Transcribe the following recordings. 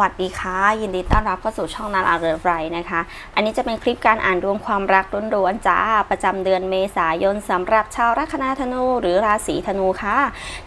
วัสดีค่ะ ยินดีต้อนรับเข้าสู่ช่องนาราเรือไรนะคะ อันนี้จะเป็นคลิปการอ่านดวงความรักล้วนๆจ้า ประจำเดือนเมษายนสำหรับชาวลัคนาธนูหรือราศีธนูค่ะ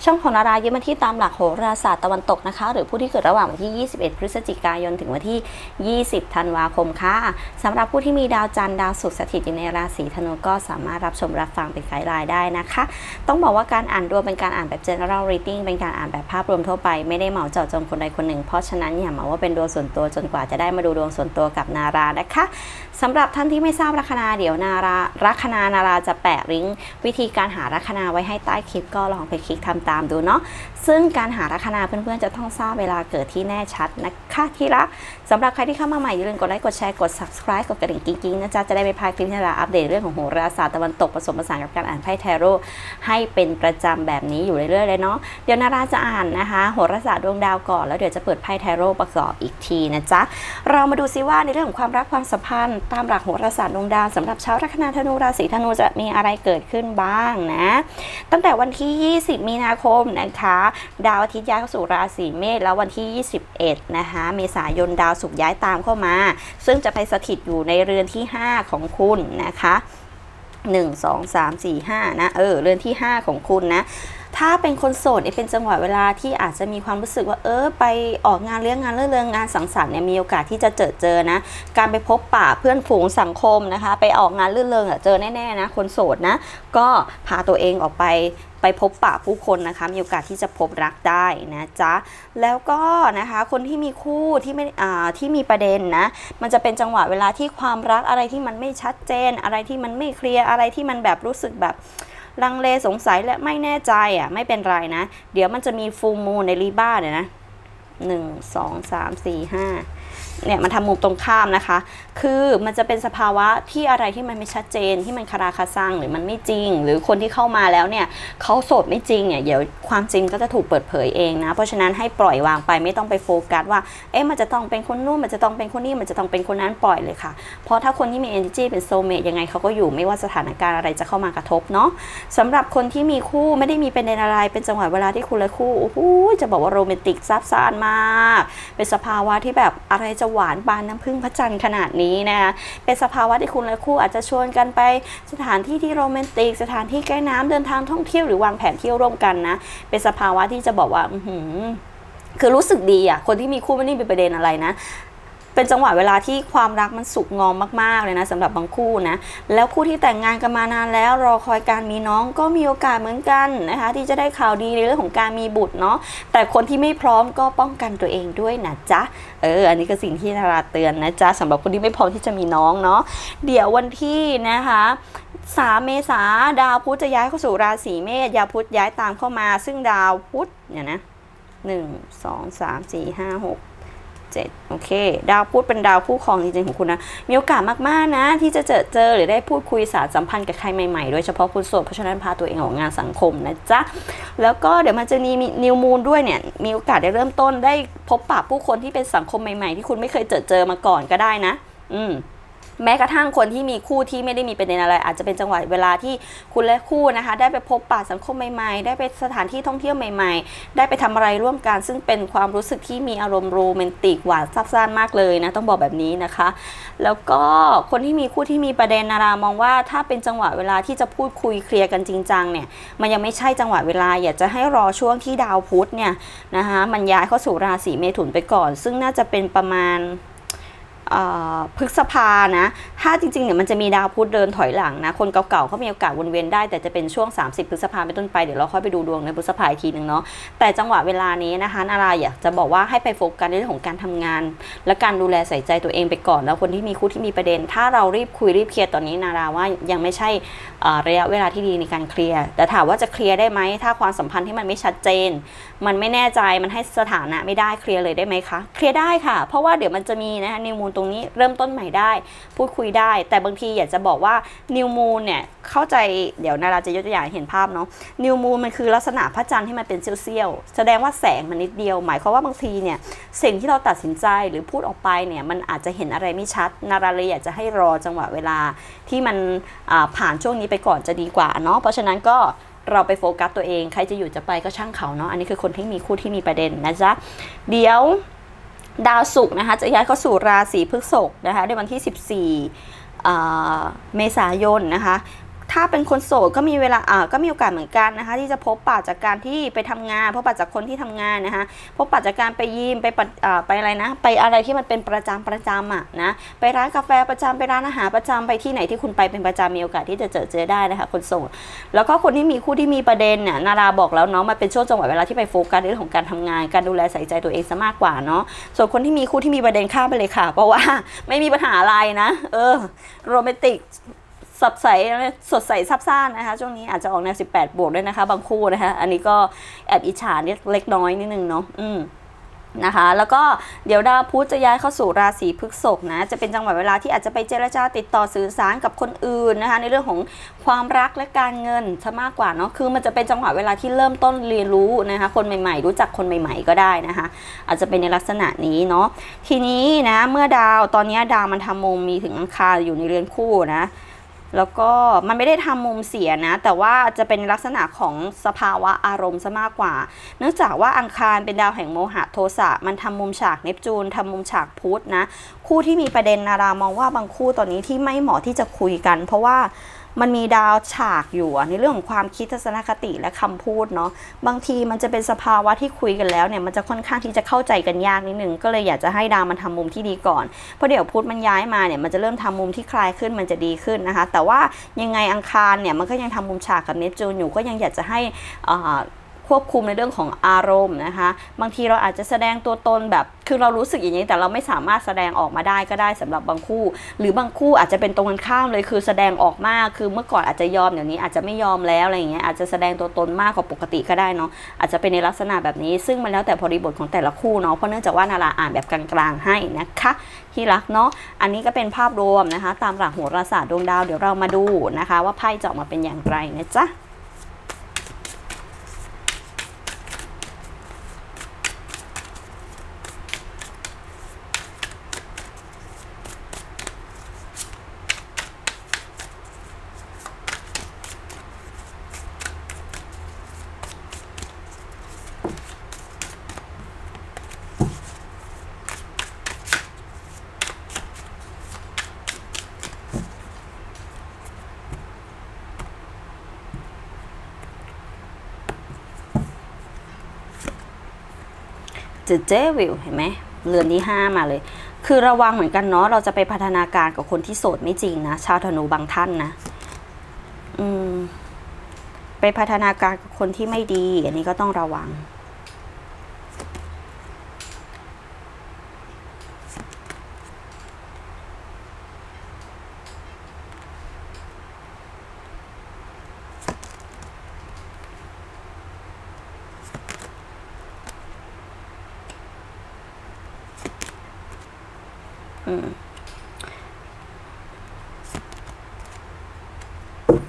ช่องของนารายึดมาที่ตามหลักโหราศาสตร์ตะวันตกนะคะ หรือผู้ที่เกิดระหว่างวันที่ 21 พฤศจิกายนถึงวันที่ 20 ธันวาคมค่ะสำหรับผู้ที่มีดาวจันทร์ดาวศุกร์สถิตอยู่ในราศีธนูก็สามารถรับชมรับฟังเป็นไกด์ไลน์ได้นะคะ ต้องบอกว่าการอ่านดวงเป็นการอ่านแบบ general reading เป็นการอ่านแบบภาพรวมทั่วไปไม่ได้เหมาเจาะจงคนใดคนหนึ่งเพราะฉะนั้นอย่ามาว่าเป็นดวงส่วนตัวจนกว่าจะได้มาดูดวงส่วนตัวกับนารานะคะสำหรับท่านที่ไม่ทราบลัคนาเดี๋ยวนาราลัคนานาราจะแปะลิงก์วิธีการหาลัคนาไว้ให้ใต้คลิปก็ลองไปคลิกทำตามดูเนาะซึ่งการหาลัคนาเพื่อนๆจะต้องทราบเวลาเกิดที่แน่ชัดนะคะที่รักสำหรับใครที่เข้ามาใหม่อย่าลืมกดไลค์กดแชร์กด subscribe กดกระดิ่งกิ๊งๆนะจ๊ะจะได้ไม่พลาดคลิปที่นาราอัปเดตเรื่องของโหราศาสตร์ตะวันตกผสมผสานกับการอ่านไพ่แทโร่ให้เป็นประจำแบบนี้อยู่เรื่อยๆเลยเนาะเดี๋ยวนาราจะอ่านนะคะโหราศาสตร์ดวงดาวก่อนแล้วเดี๋ยวจะเปิดไพ่แทโร่ประกอบอีกทีนะจ๊ะ เรามาดูซิว่าในเรื่องของความรักความสัมพันธ์ ตามหลักโหราศาสตร์ดวงดาวสำหรับชาวลัคนาธนูราศีธนูจะมีอะไรเกิดขึ้นบ้างนะ ตั้งแต่วันที่ 20 มีนาคมนะคะ ดาวอาทิตย์ย้ายเข้าสู่ราศีเมษแล้ววันที่ 21 นะคะเมษายนดาวศุกร์ย้ายตามเข้ามา ซึ่งจะไปสถิตอยู่ในเรือนที่ 5 ของคุณนะคะ 1 2 3 4 5 นะ เออ เรือนที่ 5 ของคุณนะ ถ้าเป็นคนโสดเนี่ยเป็นจังหวะเวลาที่อาจจะมีความรู้สึกว่าเออไปออกงานเลี้ยงงานเลื่อนเริงงานสังสรรค์เนี่ยมีโอกาสที่จะเจอเจอนะ การไปพบปะเพื่อนฝูงสังคมนะคะ ไปออกงานเลื่อนเริงอะเจอแน่ๆนะคนโสดนะก็พาตัวเองออกไปไปพบปะผู้คนนะคะมีโอกาสที่จะพบรักได้นะจ๊ะแล้วก็นะคะคนที่มีคู่ที่ไม่อ่าที่มีประเด็นนะมันจะเป็นจังหวะเวลาที่ความรักอะไรที่มันไม่ชัดเจน อะไรที่มันไม่เคลียร์อะไรที่มันแบบรู้สึกแบบ ลังเลสงสัยและไม่แน่ใจอะไม่เป็นไรนะ เดี๋ยวมันจะมีฟูมูในรีบ้าเนี่ยนะหนึ่งสองสามสี่ห้าเนี่ยมันทำมุมตรงข้ามนะคะ คือมันจะเป็นสภาวะที่อะไรที่มันไม่ชัดเจนที่มันคาราคาซังหรือมันไม่จริง หรือคนที่เข้ามาแล้วเนี่ยเขาโสดไม่จริงเนี่ยเดี๋ยวความจริงก็จะถูกเปิดเผยเองนะ เพราะฉะนั้นให้ปล่อยวางไปไม่ต้องไปโฟกัสว่าเอ๊ะมันจะต้องเป็นคนนู้นมันจะต้องเป็นคนนี้มันจะต้องเป็นคนนั้นปล่อยเลยค่ะ เพราะถ้าคนที่มี energy เป็นโซเมตยังไงเขาก็อยู่ไม่ว่าสถานการณ์อะไรจะเข้ามากระทบเนาะสำหรับคนที่มีคู่ไม่ได้มีประเด็นอะไรเป็นจังหวะเวลาที่คุณและคู่โอ้โหจะบอกว่าโรแมนติกซับซ้อนมาก เป็นสภาวะที่แบบอะไรจะหวานบานน้ำพึ่งพระจันทร์ขนาดนี้นะคะเป็นสภาวะที่คุณและคู่อาจจะชวนกันไปสถานที่ที่โรแมนติก สถานที่ใกล้น้ำเดินทางท่องเที่ยวหรือวางแผนเที่ยวร่วมกันนะ เป็นสภาวะที่จะบอกว่า อืคือรู้สึกดีอะ คนที่มีคู่ไม่ได้มีประเด็นอะไรนะ เป็นจังหวะเวลาที่ความรักมันสุกงอมมากๆเลยนะสำหรับบางคู่นะแล้วคู่ที่แต่งงานกันมานานแล้วรอคอยการมีน้องก็มีโอกาสเหมือนกันนะคะที่จะได้ข่าวดีในเรื่องของการมีบุตรเนาะแต่คนที่ไม่พร้อมก็ป้องกันตัวเองด้วยนะจ๊ะเอออันนี้ก็สิ่งที่นาราเตือนนะจ๊ะสำหรับคนที่ไม่พร้อมที่จะมีน้องเนาะเดี๋ยววันที่นะคะสามเมษาดาวพุธจะย้ายเข้าสู่ราศีเมษดาพุธย้ายตามเข้ามา ซึ่งดาวพุธเนี่ยนะหนึ่งสองสามสี่ห้าหก 7โอเค ดาวพูดเป็นดาวคู่ครองจริงๆของคุณนะ มีโอกาสมากๆนะ ที่จะเจอเจอหรือได้พูดคุยสารสัมพันธ์กับใครใหม่ๆ โดยเฉพาะคุณโสดเพราะฉะนั้นพาตัวเองออกงานสังคมนะจ๊ะ แล้วก็เดี๋ยวมันจะมีนิวมูนด้วยเนี่ย มีโอกาสได้เริ่มต้นได้พบปะผู้คนที่เป็นสังคมใหม่ๆ ที่คุณไม่เคยเจอเจอมาก่อนก็ได้นะ อืม แม้กระทั่งคนที่มีคู่ที่ไม่ได้มีประเด็นอะไร อาจจะเป็นจังหวะเวลาที่คุณและคู่นะคะ ได้ไปพบปะสังคมใหม่ๆ ได้ไปสถานที่ท่องเที่ยวใหม่ ๆ ได้ไปทำอะไรร่วมกัน ซึ่งเป็นความรู้สึกที่มีอารมณ์โรแมนติกหวานซับซ้อนมากเลยนะต้องบอกแบบนี้นะคะ แล้วก็คนที่มีคู่ที่มีประเด็นนารามองว่า ถ้าเป็นจังหวะเวลาที่จะพูดคุยเคลียร์กันจริงจังเนี่ยมันยังไม่ใช่จังหวะเวลา อยากจะให้รอช่วงที่ดาวพุธเนี่ยนะคะมันย้ายเข้าสู่ราศีเมถุนไปก่อน ซึ่งน่าจะเป็นประมาณ พฤษภานะ ถ้าจริงๆเนี่ยมันจะมีดาวพุธเดินถอยหลังนะ คนเก่าๆเขามีโอกาสวนเวียนได้ แต่จะเป็นช่วง 30 พฤษภาเป็นต้นไป เดี๋ยวเราค่อยไปดูดวงในพฤษภาอีกทีหนึ่งเนาะ แต่จังหวะเวลานี้นะคะนาราอยากจะบอกว่าให้ไปโฟกัสในเรื่องของการทำงาน และการดูแลใส่ใจตัวเองไปก่อน แล้วคนที่มีคู่ที่มีประเด็น ถ้าเรารีบคุยรีบเคลียร์ตอนนี้นาราว่ายังไม่ใช่ระยะเวลาที่ดีในการเคลียร์ แต่ถามว่าจะเคลียร์ได้ไหม ถ้าความสัมพันธ์ที่มันไม่ชัดเจน มันไม่แน่ใจมันให้สถานะไม่ได้เคลียร์เลยได้ไหมคะเคลียร์ได้ค่ะ เพราะว่าเดี๋ยวมันจะมีนะคะนิวมูลตรงนี้เริ่มต้นใหม่ได้ พูดคุยได้ แต่บางทีอยากจะบอกว่านิวมูลเนี่ยเข้าใจเดี๋ยวนาราจะยกตัวอย่างเห็นภาพเนาะนิวมูลมันคือลักษณะพระจันทร์ที่มันเป็นเซี่ยวๆแสดงว่าแสงมันนิดเดียว หมายความว่าบางทีเนี่ยสิ่งที่เราตัดสินใจหรือพูดออกไปเนี่ยมันอาจจะเห็นอะไรไม่ชัด นาราเลยอยากจะให้รอจังหวะเวลาที่มันผ่านช่วงนี้ไปก่อนจะดีกว่าเนาะเพราะฉะนั้นก็ เราไปโฟกัสตัวเอง ใครจะอยู่จะไปก็ช่างเขาเนาะ อันนี้คือคนที่มีคู่ที่มีประเด็นนะจ๊ะ เดี๋ยวดาวศุกร์นะคะจะย้ายเข้าสู่ราศีพฤษภนะคะในวันที่ 14เมษายนนะคะ ถ้าเป็นคนโสดก็มีเวลาอ่าก็มีโอกาสเหมือนกันนะคะ ที่จะพบปะจากการที่ไปทำงาน พบปะจากคนที่ทำงานนะคะพบปะจากการไปยิมไปปะอ่าไปอะไรนะ ไปอะไรที่มันเป็นประจำประจำอะนะไปร้านกาแฟประจำไปร้านอาหารประจำไปที่ไหนที่คุณไปเป็นประจำมีโอกาสที่จะเจอเจอได้นะคะคนโสดแล้วก็คนที่มีคู่ที่มีประเด็นเนี่ยนาราบอกแล้วเนาะมันเป็นช่วงจังหวะเวลาที่ไปโฟกัสเรื่องของการทำงาน การดูแลใส่ใจตัวเองซะมากกว่าเนาะส่วนคนที่มีคู่ที่มีประเด็นข้ามไปเลยค่ะ เพราะว่าไม่มีปัญหาอะไรนะ เออโรแมนติก สดใสสดใสซับซ่านนะคะ ช่วงนี้อาจจะออกแนว18 บวกด้วยนะคะ บางคู่นะคะ อันนี้ก็แอบอิจฉาเล็กน้อยนิดนึงเนาะอืมนะคะแล้วก็เดี๋ยวดาวพุธจะย้ายเข้าสู่ราศีพฤษภนะจะเป็นจังหวะเวลาที่อาจจะไปเจรจาติดต่อสื่อสารกับคนอื่นนะคะในเรื่องของความรักและการเงินซะมากกว่าเนาะคือมันจะเป็นจังหวะเวลาที่เริ่มต้นเรียนรู้นะคะคนใหม่ๆ รู้จักคนใหม่ๆ ก็ได้นะคะอาจจะเป็นในลักษณะนี้เนาะทีนี้นะเมื่อดาวตอนนี้ดาวมันทำมุมมีถึงอังคารอยู่ในเรือนคู่นะ แล้วก็มันไม่ได้ทำมุมเสียนะ แต่ว่าจะเป็นลักษณะของสภาวะอารมณ์ซะมากกว่า เนื่องจากว่าอังคารเป็นดาวแห่งโมหะโทสะมันทำมุมฉากเนปจูนทำมุมฉากพุธนะ คู่ที่มีประเด็นนารามองว่าบางคู่ตอนนี้ที่ไม่เหมาะที่จะคุยกัน เพราะว่า มันมีดาวฉากอยู่ในเรื่องของความคิดทัศนคติและคำพูดเนาะบางทีมันจะเป็นสภาวะที่คุยกันแล้วเนี่ยมันจะค่อนข้างที่จะเข้าใจกันยากนิดนึงก็เลยอยากจะให้ดาวมันทำมุมที่ดีก่อนเพราะเดี๋ยวพุธมันย้ายมาเนี่ยมันจะเริ่มทำมุมที่คลายขึ้นมันจะดีขึ้นนะคะ แต่ว่ายังไงอังคารเนี่ยมันก็ยังทำมุมฉากกับเนปจูนอยู่ก็ยังอยากจะให้อ่า ควบคุมในเรื่องของอารมณ์นะคะ บางทีเราอาจจะแสดงตัวตนแบบคือเรารู้สึกอย่างนี้แต่เราไม่สามารถแสดงออกมาได้ก็ได้สำหรับบางคู่ หรือบางคู่อาจจะเป็นตรงกันข้ามเลยคือแสดงออกมากคือเมื่อก่อนอาจจะยอมเดี๋ยวนี้อาจจะไม่ยอมแล้วอะไรอย่างเงี้ยอาจจะแสดงตัวตนมากกว่าปกติก็ได้เนาะอาจจะเป็นในลักษณะแบบนี้ซึ่งมันแล้วแต่บริบทของแต่ละคู่เนาะเพราะเนื่องจากว่านาราอ่านแบบกลางๆให้นะคะที่รักเนาะอันนี้ก็เป็นภาพรวมนะคะ ตามหลักโหราศาสตร์ดวงดาวเดี๋ยวเรามาดูนะคะ ว่าไพ่จะออกมาเป็นอย่างไรนะจ๊ะ เจเจวิวเห็นไหมเรือนที่ 5 มาเลย คือระวังเหมือนกันเนาะเราจะไปพัฒนาการกับคนที่โสดไม่จริงนะ ชาวธนูบางท่านนะ อืม ไปพัฒนาการกับคนที่ไม่ดี อันนี้ก็ต้องระวัง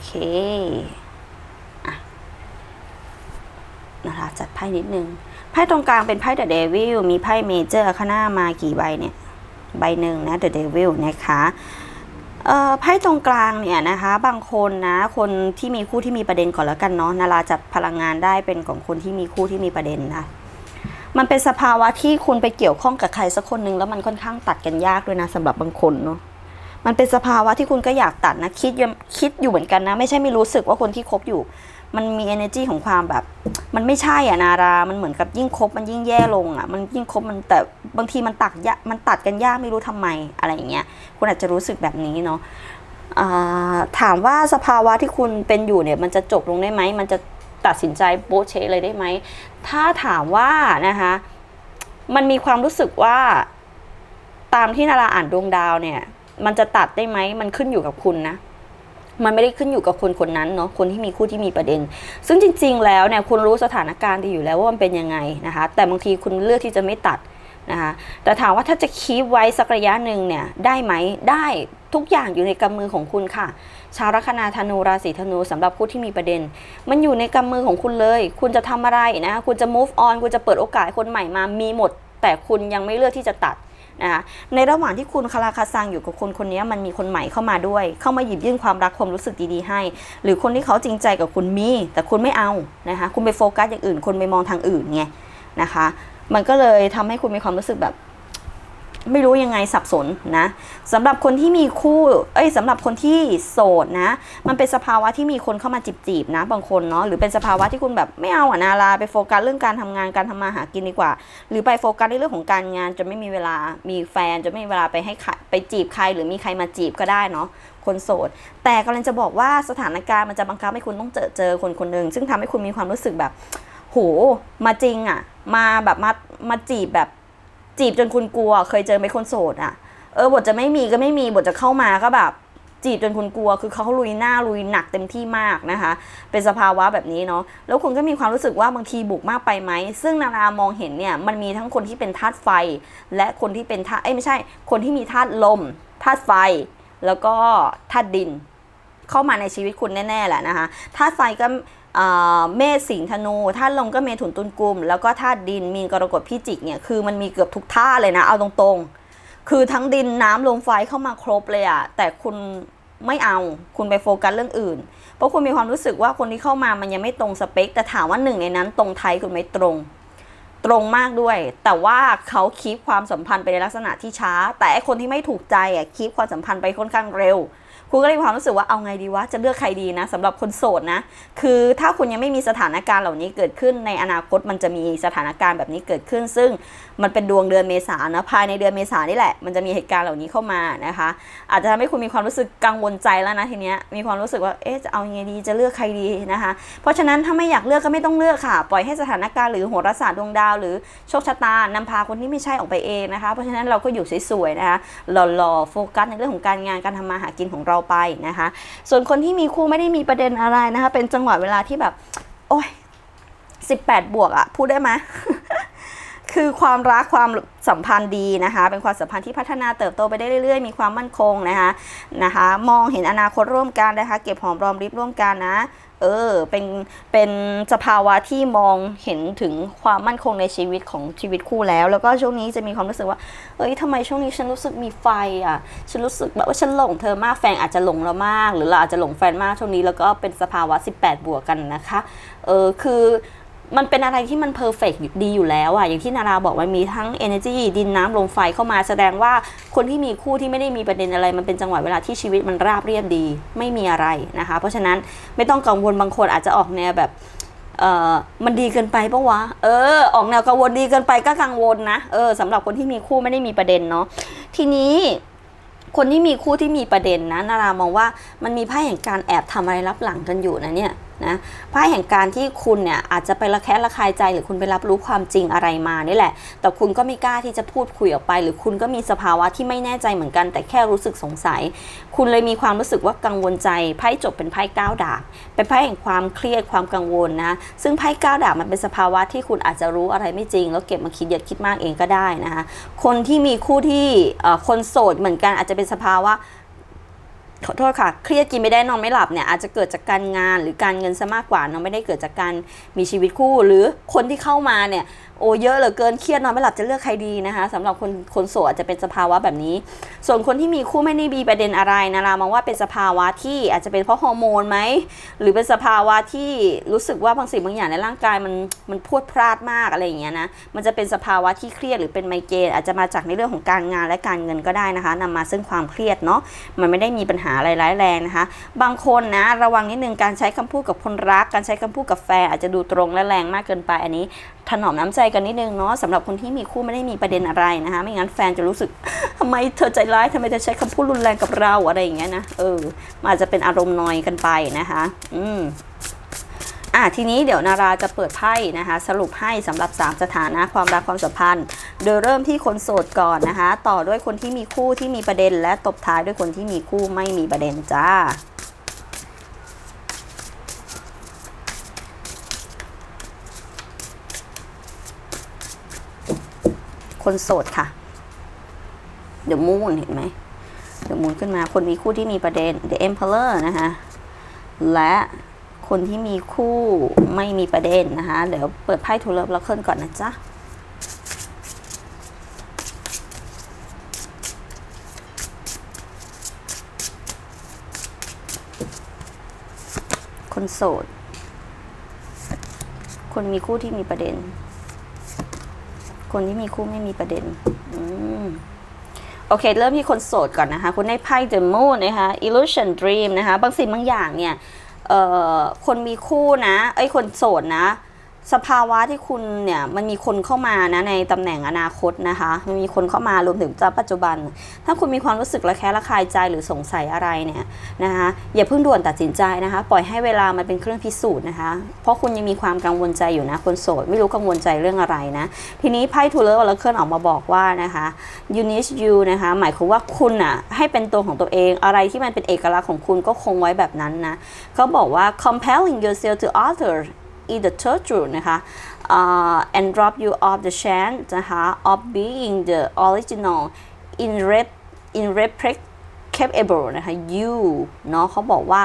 เคอะนะคะจัดไพ่นิดนึง ไพ่ตรงกลางเป็นไพ่เดอะเดวิลมีไพ่เมเจอร์ข้างหน้ามากี่ใบเนี่ย ใบหนึ่งนะเดอะเดวิลนะคะเอ่อไพ่ตรงกลางเนี่ยนะคะ บางคนนะคนที่มีคู่ที่มีประเด็นก่อนแล้วกันเนาะนาราจัดพลังงานได้เป็นของคนที่มีคู่ที่มีประเด็นนะมันเป็นสภาวะที่คุณไปเกี่ยวข้องกับใครสักคนหนึ่งแล้วมันค่อนข้างตัดกันยากด้วยนะสำหรับบางคนเนาะ มันเป็นสภาวะที่คุณก็อยากตัดนะคิดคิดอยู่เหมือนกันนะ ไม่ใช่ไม่รู้สึกว่าคนที่คบอยู่ มันมี energy ของความแบบ มันไม่ใช่อะนารา มันเหมือนกับยิ่งคบมันยิ่งแย่ลงอะมันยิ่งคบมันแต่บางทีมันตัดยะมันตัดกันยากไม่รู้ทำไมอะไรอย่างเงี้ยคุณอาจจะรู้สึกแบบนี้เนาะถามว่าสภาวะที่คุณเป็นอยู่เนี่ย มันจะจบลงได้ไหมมันจะตัดสินใจโป๊เชะเลยได้ไหมถ้าถามว่านะคะมันมีความรู้สึกว่าตามที่นาราอ่านดวงดาวเนี่ย มันจะตัดได้ไหมมันขึ้นอยู่กับคุณนะมันไม่ได้ขึ้นอยู่กับคนคนนั้นเนาะคนที่มีคู่ที่มีประเด็น ซึ่งจริง ๆ แล้วเนี่ยคุณรู้สถานการณ์ดีอยู่แล้วว่ามันเป็นยังไงนะคะ แต่บางทีคุณเลือกที่จะไม่ตัดนะคะแต่ถามว่าถ้าจะคีบไว้สักระยะหนึ่งเนี่ยได้ไหมได้ทุกอย่างอยู่ในกำมือของคุณค่ะ ชาวลัคนาธนูราศีธนูสำหรับผู้ที่มีประเด็น มันอยู่ในกำมือของคุณเลย คุณจะทำอะไรนะคุณจะ move on คุณจะเปิดโอกาสคนใหม่มามีหมด แต่คุณยังไม่เลือกที่จะตัด นะคะในระหว่างที่คุณคาราคาซังอยู่กับคนคนนี้มันมีคนใหม่เข้ามาด้วย เข้ามาหยิบยื่นความรักความรู้สึกดีๆให้ หรือคนที่เขาจริงใจกับคุณมี แต่คุณไม่เอานะคะคุณไปโฟกัสอย่างอื่น คุณไปมองทางอื่นไงนะคะ มันก็เลยทำให้คุณมีความรู้สึกแบบ ไม่รู้ยังไงสับสนนะสำหรับคนที่มีคู่ เอ้ยสำหรับคนที่โสดนะ มันเป็นสภาวะที่มีคนเข้ามาจีบๆนะ บางคนเนาะหรือเป็นสภาวะที่คุณแบบไม่เอาอะนาลาไปโฟกัสเรื่องการทำงานการทำมาหากินดีกว่า หรือไปโฟกัสในเรื่องของการงานจนไม่มีเวลามีแฟนจนไม่มีเวลาไปให้ไปจีบใคร หรือมีใครมาจีบก็ได้เนาะคนโสด แต่กำลังจะบอกว่าสถานการณ์มันจะบังคับให้คุณต้องเจอเจอคนคนหนึ่งซึ่งทำให้คุณมีความรู้สึกแบบโหมาจริงอะมาแบบมามาจีบแบบ จีบจนคุณกลัว เคยเจอไหมคนโสดอะเออบทจะไม่มีก็ไม่มีบทจะเข้ามาก็แบบจีบจนคุณกลัว คือเขาลุยหน้าลุยหนักเต็มที่มากนะคะ เป็นสภาวะแบบนี้เนาะ แล้วคุณก็มีความรู้สึกว่าบางทีบุกมากไปไหม ซึ่งนารามองเห็นเนี่ยมันมีทั้งคนที่เป็นธาตุไฟ และคนที่เป็นธาตุ เอ้ยไม่ใช่ คนที่มีธาตุลม ธาตุไฟ แล้วก็ธาตุดิน เข้ามาในชีวิตคุณแน่ๆแหละนะคะ ธาตุไฟก็ เมษสิงธนูธาตุลมก็เมถุนตุลกุม แล้วก็ธาตุดินมีนกรกฎพิจิกเนี่ยคือมันมีเกือบทุกธาตุเลยนะเอาตรงๆ คือทั้งดินน้ำลมไฟเข้ามาครบเลยอะแต่คุณไม่เอาคุณไปโฟกัสเรื่องอื่น เพราะคุณมีความรู้สึกว่าคนที่เข้ามามันยังไม่ตรงสเปค แต่ถามว่าหนึ่งในนั้นตรงไทยคุณไหม่ตรง ตรงมากด้วย แต่ว่าเขาคีปความสัมพันธ์ไปในลักษณะที่ช้า แต่ไอคนที่ไม่ถูกใจอะคีปความสัมพันธ์ไปค่อนข้างเร็ว คุณก็เลยมีความรู้สึกว่าเอาไงดีวะจะเลือกใครดีนะสำหรับคนโสดนะ คือถ้าคุณยังไม่มีสถานการณ์เหล่านี้เกิดขึ้นในอนาคตมันจะมีสถานการณ์แบบนี้เกิดขึ้น ซึ่งมันเป็นดวงเดือนเมษานะภายในเดือนเมษานี่แหละ มันจะมีเหตุการณ์เหล่านี้เข้ามานะคะ อาจจะทำให้คุณมีความรู้สึกกังวลใจแล้วนะทีเนี้ยมีความรู้สึกว่าเอ๊ะจะเอาไงดีจะเลือกใครดีนะคะ เพราะฉะนั้นถ้าไม่อยากเลือกก็ไม่ต้องเลือกค่ะ ปล่อยให้สถานการณ์หรือโหราศาสตร์ดวงดาว หรือโชคชะตานำพาคนที่ไม่ใช่ออกไปเองนะคะ เพราะฉะนั้นเราก็อยู่สวยๆนะคะหล่อๆโฟกัสในเรื่องของการงานการทำมาหากินของเราไปนะคะ ส่วนคนที่มีคู่ไม่ได้มีประเด็นอะไรนะคะ เป็นจังหวะเวลาที่แบบ โอ้ย18 บวกอะพูดได้ไหม คือความรักความสัมพันธ์ดีนะคะ เป็นความสัมพันธ์ที่พัฒนาเติบโตไปได้เรื่อยๆ มีความมั่นคงนะคะนะคะ มองเห็นอนาคตร่วมกันนะคะ เก็บหอมรอมริบร่วมกันนะเออเป็นเป็นสภาวะที่มองเห็นถึงความมั่นคงในชีวิตของชีวิตคู่แล้ว แล้วก็ช่วงนี้จะมีความรู้สึกว่า เอ้ยทำไมช่วงนี้ฉันรู้สึกมีไฟอะฉันรู้สึกแบบว่าฉันหลงเธอมากแฟนอาจจะหลงเรามาก หรือเราอาจจะหลงแฟนมากช่วงนี้แล้วก็เป็นสภาวะ 18 บวกกันนะคะเออคือ มันเป็นอะไรที่มันเพอร์เฟกดีอยู่แล้วอะอย่างที่นาราบอกมันมีทั้ง energy ดินน้ำลมไฟเข้ามาแสดงว่าคนที่มีคู่ที่ไม่ได้มีประเด็นอะไร มันเป็นจังหวะเวลาที่ชีวิตมันราบเรียบดี ไม่มีอะไรนะคะ เพราะฉะนั้นไม่ต้องกังวลบางคนอาจจะออกแนวแบบเออมันดีเกินไปปะวะ เออ ออกแนวกังวลดีเกินไปก็กังวลนะ เออสำหรับคนที่มีคู่ไม่ได้มีประเด็นเนาะ ทีนี้คนที่มีคู่ที่มีประเด็นนะนารามองว่ามันมีไพ่แห่งการแอบทำอะไรรับหลังกันอยู่นะเนี่ย นะไพ่แห่งการที่คุณเนี่ยอาจจะไประแคะระคายใจ หรือคุณไปรับรู้ความจริงอะไรมานี่แหละ แต่คุณก็ไม่กล้าที่จะพูดคุยออกไป หรือคุณก็มีสภาวะที่ไม่แน่ใจเหมือนกัน แต่แค่รู้สึกสงสัย คุณเลยมีความรู้สึกว่ากังวลใจไพ่จบเป็นไพ่ก้าวดาบเป็นไพ่แห่งความเครียดความกังวลนะ ซึ่งไพ่ก้าวดาบมันเป็นสภาวะที่คุณอาจจะรู้อะไรไม่จริง แล้วเก็บมาคิดเยอะคิดมากเองก็ได้นะคะคนที่มีคู่ที่คนโสดเหมือนกันอาจจะเป็นสภาวะ ขอโทษค่ะ เครียดกินไม่ได้นอนไม่หลับเนี่ยอาจจะเกิดจากการงานหรือการเงินซะมากกว่าเนาะไม่ได้เกิดจากการมีชีวิตคู่ หรือคนที่เข้ามาเนี่ยโอ้เยอะเหลือเกินเครียดนอนไม่หลับจะเลือกใครดีนะคะสำหรับคนคนโสดอาจจะเป็นสภาวะแบบนี้ ส่วนคนที่มีคู่ไม่ได้มีประเด็นอะไรนะรามองว่าเป็นสภาวะที่อาจจะเป็นเพราะฮอร์โมนไหมหรือเป็นสภาวะที่รู้สึกว่าบางสิ่งบางอย่างในร่างกายมันมันพรวดพลาดมากอะไรอย่างเงี้ยนะมันจะเป็นสภาวะที่เครียดหรือเป็นไมเกรนอาจจะมาจากในเรื่องของการงานและการเงินก็ได้นะคะนำมาซึ่งความเครียดเนาะมันไม่ได้มีปัญหาอะไรร้ายแรงนะคะ บางคนนะระวังนิดนึงการใช้คำพูดกับคนรัก การใช้คำพูดกับแฟนอาจจะดูตรงและแรงมากเกินไปอันนี้ ถนอมน้ำใจกันนิดนึงเนาะสำหรับคนที่มีคู่ไม่ได้มีประเด็นอะไรนะคะ ไม่งั้นแฟนจะรู้สึกทำไมเธอใจร้ายทำไมเธอใช้คำพูดรุนแรงกับเราอะไรอย่างเงี้ยนะเอออาจจะเป็นอารมณ์นอยกันไปนะคะ อืมอะทีนี้เดี๋ยวนาราจะเปิดไพ่นะคะ สรุปให้สำหรับ 3 สถานะความรักความสัมพันธ์ โดยเริ่มที่คนโสดก่อนนะคะ ต่อด้วยคนที่มีคู่ที่มีประเด็น และตบท้ายด้วยคนที่มีคู่ไม่มีประเด็นจ้า คนโสดค่ะ เดี๋ยวมูนเห็นไหมเดี๋ยวมูนขึ้นมา คนมีคู่ที่มีประเด็น The Emperor นะคะ และคนที่มีคู่ไม่มีประเด็นนะคะ เดี๋ยวเปิดไพ่ทูเลิฟแล้วเคลื่อนก่อนนะจ๊ะคนโสด คนมีคู่ที่มีประเด็น คนที่มีคู่ไม่มีประเด็นอืมโอเค เริ่มที่คนโสดก่อนนะคะ คุณได้ไพ่ The Moon นะคะ Illusion Dream นะคะ บางสิ่งบางอย่างเนี่ยคนมีคู่นะไอ้คนโสดนะ สภาวะที่คุณเนี่ยมันมีคนเข้ามานะในตำแหน่งอนาคตนะคะมันมีคนเข้ามารวมถึงปัจจุบัน ถ้าคุณมีความรู้สึกระแคะระคายใจหรือสงสัยอะไรเนี่ยนะคะอย่าเพิ่งด่วนตัดสินใจนะคะ ปล่อยให้เวลามันเป็นเครื่องพิสูจน์นะคะ เพราะคุณยังมีความกังวลใจอยู่นะคนโสดไม่รู้กังวลใจเรื่องอะไรนะ ทีนี้ไพ่ทูเลอร์วอลเคออกมาบอกว่านะคะ you need you นะคะหมายความว่าคุณอะให้เป็นตัวของตัวเองอะไรที่มันเป็นเอกลักษณ์ของคุณก็คงไว้แบบนั้นนะเขาบอกว่า compelling yourself to other is the third truth นะคะ uh, and drop you off the chance นะคะ of being the original in rep in replicable นะคะ you เนาะเขาบอกว่า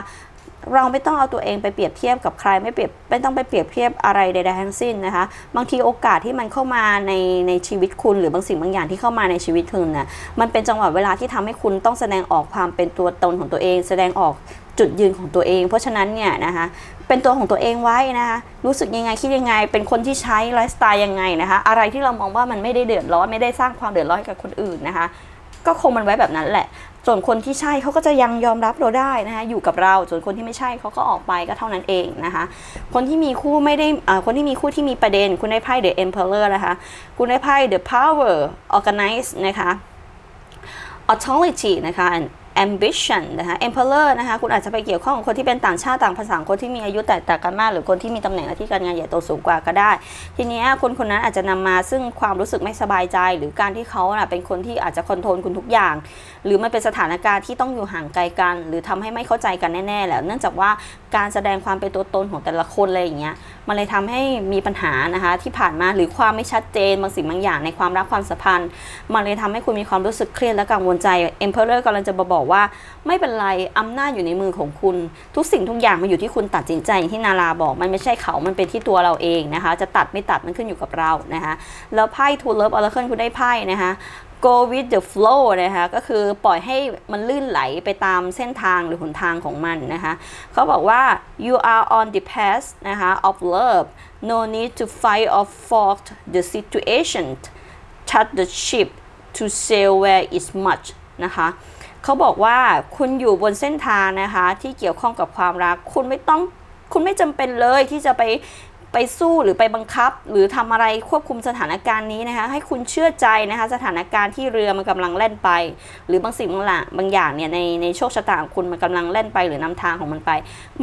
เราไม่ต้องเอาตัวเองไปเปรียบเทียบกับใครไม่เปรียบไม่ต้องไปเปรียบเทียบอะไรใดๆทั้งสิ้นนะคะ บางทีโอกาสที่มันเข้ามาในในชีวิตคุณ หรือบางสิ่งบางอย่างที่เข้ามาในชีวิตคุณน่ะมันเป็นจังหวะเวลาที่ทำให้คุณต้องแสดงออกความเป็นตัวตนของตัวเอง แสดงออกจุดยืนของตัวเอง เพราะฉะนั้นเนี่ยนะคะ เป็นตัวของตัวเองไว้นะคะรู้สึกยังไงคิดยังไง เป็นคนที่ใช้ไลฟ์สไตล์ยังไงนะคะ อะไรที่เรามองว่ามันไม่ได้เดือดร้อนไม่ได้สร้างความเดือดร้อนให้กับคนอื่นนะคะ ก็คงมันไว้แบบนั้นแหละ ส่วนคนที่ใช่เขาก็จะยังยอมรับเราได้นะคะอยู่กับเราส่วนคนที่ไม่ใช่เขาก็ออกไปก็เท่านั้นเองนะคะ คนที่มีคู่ไม่ได้อ่าคนที่มีคู่ที่มีประเด็น คุณได้ไพ่ The Emperor นะคะคุณได้ไพ่ The Power Organize นะคะ authority นะคะ and ambition นะคะ employer นะคะ คุณอาจจะไปเกี่ยวข้องกับคนที่เป็นต่างชาติต่างภาษา คนที่มีอายุแตกต่างกันมาก หรือคนที่มีตำแหน่งหน้าที่การงานใหญ่โตสูงกว่าก็ได้ ทีนี้คนคนนั้นอาจจะนำมาซึ่งความรู้สึกไม่สบายใจ หรือการที่เขานะเป็นคนที่อาจจะคอนโทรลคุณทุกอย่างหรือมันเป็นสถานการณ์ที่ต้องอยู่ห่างไกลกัน หรือทำให้ไม่เข้าใจกันแน่ๆแหละเนื่องจากว่าการแสดงความเป็นตัวตนของแต่ละคนอะไรอย่างเงี้ยมันเลยทำให้มีปัญหานะคะที่ผ่านมาหรือความไม่ชัดเจนบางสิ่งบางอย่างในความรักความสัมพันธ์ มันเลยทำให้คุณมีความรู้สึกเครียดและกังวลใจ Emperor กำลังจะบอกว่า ไม่เป็นไรอำนาจอยู่ในมือของคุณ ทุกสิ่งทุกอย่างมันอยู่ที่คุณตัดสินใจอย่างที่นาราบอกมันไม่ใช่เขา มันเป็นที่ตัวเราเองนะคะ จะตัดไม่ตัดมันขึ้นอยู่กับเรานะคะแล้วไพ่ Two Love Oracle คุณได้ไพ่นะคะ go with the flow นะคะก็คือปล่อยให้มันลื่นไหลไปตามเส้นทางหรือหนทางของมันนะคะเขาบอกว่า you are on the path นะคะ of love no need to fight or fought the situation touch the ship to sail where is much นะคะเขาบอกว่าคุณอยู่บนเส้นทางนะคะที่เกี่ยวข้องกับความรัก คุณไม่ต้องคุณไม่จำเป็นเลยที่จะไป ไปสู้หรือไปบังคับ หรือทำอะไรควบคุมสถานการณ์นี้นะคะ ให้คุณเชื่อใจนะคะ สถานการณ์ที่เรือมันกำลังแล่นไป หรือบางสิ่งบางอย่างบางอย่างเนี่ยในในโชคชะตาของคุณมันกำลังแล่นไปหรือนำทางของมันไป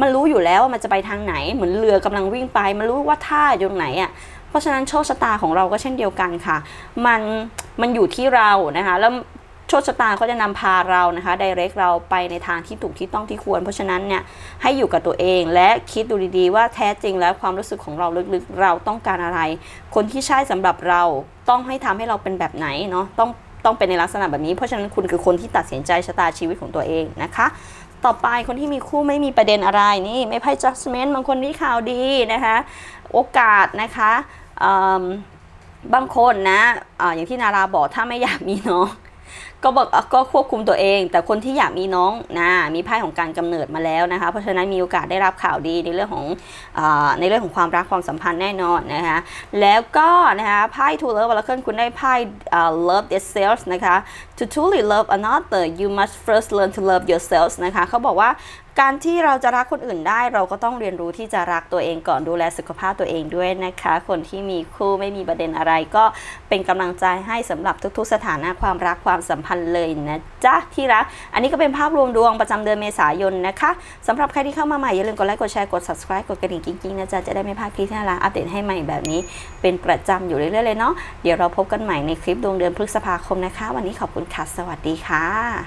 มันรู้อยู่แล้วว่ามันจะไปทางไหน เหมือนเรือกำลังวิ่งไป มันรู้ว่าท่าอยู่ตรงไหนอะเพราะฉะนั้นโชคชะตาของเราก็เช่นเดียวกันค่ะ มันมันอยู่ที่เรานะคะ แล้ว โชคชะตาเขาจะนำพาเรานะคะไดเรกเราไปในทางที่ถูกที่ต้องที่ควร เพราะฉะนั้นเนี่ยให้อยู่กับตัวเองและคิดดูดีๆ ว่าแท้จริงแล้วความรู้สึกของเราลึกๆ เราต้องการอะไร คนที่ใช่สำหรับเราต้องให้ทำให้เราเป็นแบบไหนเนาะต้องต้องเป็นในลักษณะแบบนี้ เพราะฉะนั้นคุณคือคนที่ตัดสินใจชะตาชีวิตของตัวเองนะคะต่อไปคนที่มีคู่ไม่มีประเด็นอะไรนี่ไม่ไพ่ judgment บางคนที่ข่าวดีนะคะโอกาสนะคะบางคนนะออย่างที่นาราบอกถ้าไม่อยากมีน้อง ก็บอกก็ควบคุมตัวเอง แต่คนที่อยากมีน้องนะมีไพ่ของการกำเนิดมาแล้วนะคะเพราะฉะนั้นมีโอกาสได้รับข่าวดีในเรื่องของอในเรื่องของความรักความสัมพันธ์แน่นอนนะคะแล้วก็นะคะไพ่ to love แล้วขึ้นคุณได้ไพ่ love itself นะคะ to truly love another you must first learn to love yourself นะคะเขาบอกว่าการที่เราจะรักคนอื่นได้เราก็ต้องเรียนรู้ที่จะรักตัวเองก่อนดูแลสุขภาพตัวเองด้วยนะคะ คนที่มีคู่ไม่มีประเด็นอะไรก็เป็นกำลังใจให้สำหรับทุกๆ สถานะความรักความสัมพันธ์เลยนะจ๊ะที่รัก อันนี้ก็เป็นภาพรวมดวงประจำเดือนเมษายนนะคะสำหรับใครที่เข้ามาใหม่ อย่าลืมกดไลค์กดแชร์กด subscribe กดกระดิ่งกิ๊งๆนะจ๊ะจะได้ไม่พลาดคลิปที่น่ารักอัปเดตให้ใหม่แบบนี้ เป็นประจำอยู่เรื่อยๆเลยเนาะเดี๋ยวเราพบกันใหม่ในคลิปดวงเดือนพฤษภาคมนะคะ วันนี้ขอบคุณค่ะ สวัสดีค่ะ